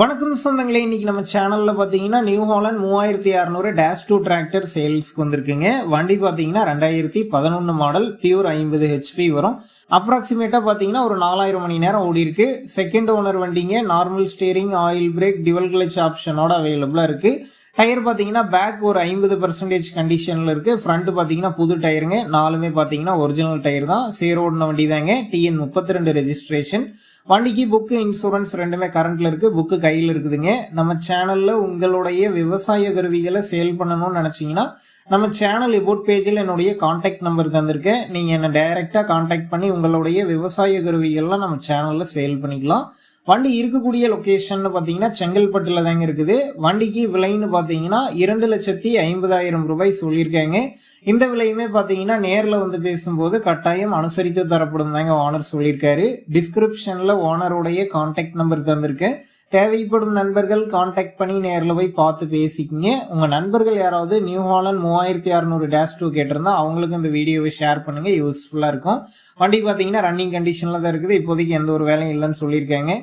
வணக்கம் சொந்தங்களே இன்றைக்கி நம்ம சேனலில் பார்த்தீங்கன்னா நியூ ஹாலண்ட் மூவாயிரத்தி அறநூறு டேஷ் டூ டிராக்டர் சேல்ஸ்க்கு வந்திருக்குங்க. வண்டி பார்த்தீங்கன்னா ரெண்டாயிரத்தி பதினொன்று மாடல் பியூர் ஐம்பது ஹெச்பி வரும். அப்ராக்சிமேட்டாக பார்த்தீங்கன்னா ஒரு நாலாயிரம் மணி நேரம் ஓடி இருக்கு. செகண்ட் ஓனர் வண்டிங்க நார்மல் ஸ்டேரிங் ஆயில் பிரேக் டிவல் கிளச் ஆப்ஷனோட அவைலபிளாக இருக்குது டயர் பார்த்தீங்கன்னா பேக் ஒரு ஐம்பது பர்சன்டேஜ் கண்டிஷனில் இருக்குது ஃப்ரண்ட் பார்த்தீங்கன்னா புது டயருங்க நாலுமே பார்த்தீங்கன்னா ஒரிஜினல் டயர் தான். சேரோடின வண்டி தாங்க டிஎன் முப்பத்தி ரெண்டு ரெஜிஸ்ட்ரேஷன் வண்டிக்கு புக்கு இன்சூரன்ஸ் ரெண்டுமே கரண்ட்ல இருக்கு. புக்கு கையில் இருக்குதுங்க. நம்ம சேனல்ல உங்களுடைய விவசாய கருவிகளை சேல் பண்ணணும்னு நினச்சிங்கன்னா நம்ம சேனல் இபோட் பேஜில் என்னுடைய கான்டாக்ட் நம்பர் தந்திருக்கேன். நீங்கள் என்னை டைரெக்டாக கான்டாக்ட் பண்ணி உங்களுடைய விவசாய கருவிகள்லாம் நம்ம சேனலில் சேல் பண்ணிக்கலாம். வண்டி இருக்கக்கூடிய லொக்கேஷன் பார்த்தீங்கன்னா செங்கல்பட்டுல தாங்க இருக்குது. வண்டிக்கு விலைன்னு பார்த்தீங்கன்னா இரண்டு லட்சத்தி ஐம்பதாயிரம் ரூபாய் சொல்லியிருக்காங்க. இந்த விலையுமே பார்த்தீங்கன்னா நேரில் வந்து பேசும்போது கட்டாயம் அனுசரித்து தரப்படும் தாங்க ஓனர் சொல்லியிருக்காரு. டிஸ்கிரிப்ஷனில் ஓனருடைய காண்டாக்ட் நம்பர் தந்திருக்கேன். தேவைப்படும் நண்பர்கள் காண்டாக்ட் பண்ணி நேரில் போய் பார்த்து பேசிக்கிங்க. உங்கள் நண்பர்கள் யாராவது நியூ ஹாலண்ட் மூவாயிரத்தி அறநூறு டேஷ் டூ கேட்டிருந்தா அவங்களுக்கு இந்த வீடியோவை ஷேர் பண்ணுங்கள் யூஸ்ஃபுல்லாக இருக்கும். வண்டி பார்த்தீங்கன்னா ரன்னிங் கண்டிஷனில் தான் இருக்குது. இப்போதைக்கு எந்த ஒரு வேலையும் இல்லைன்னு சொல்லியிருக்காங்க.